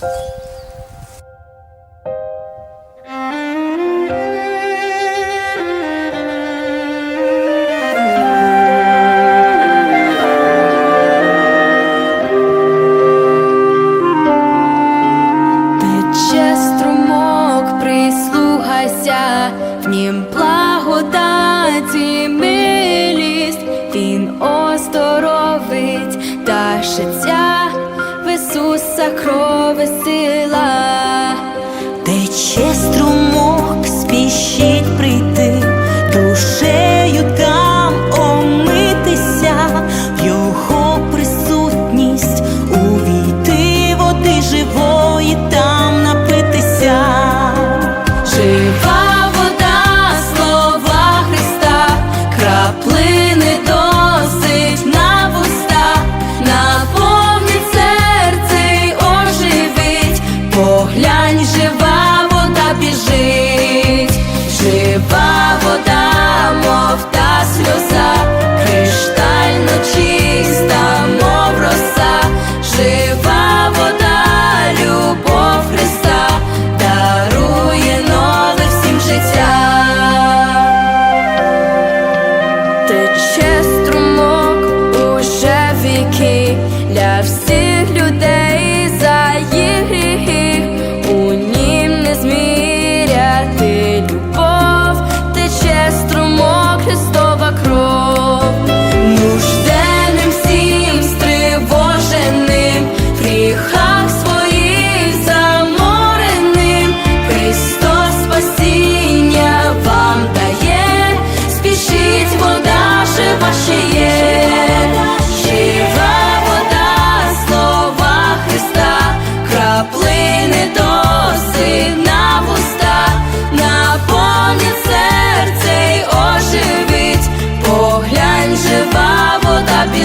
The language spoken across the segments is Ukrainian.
В нім благодаті милість Він оздоровить та життя в Ісуса. esquecer.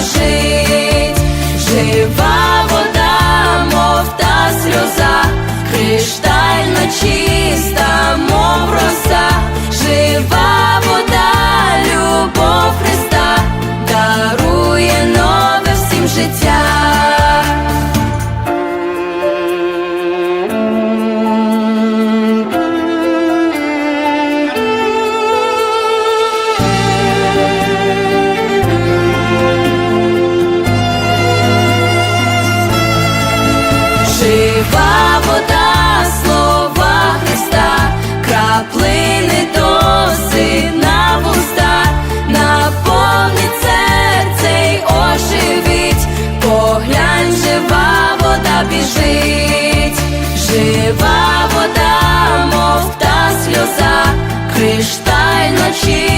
жить, жива вода, мов та сльоза, кришталь. біжить, жива вода, мов та сльоза, кришталь ночі.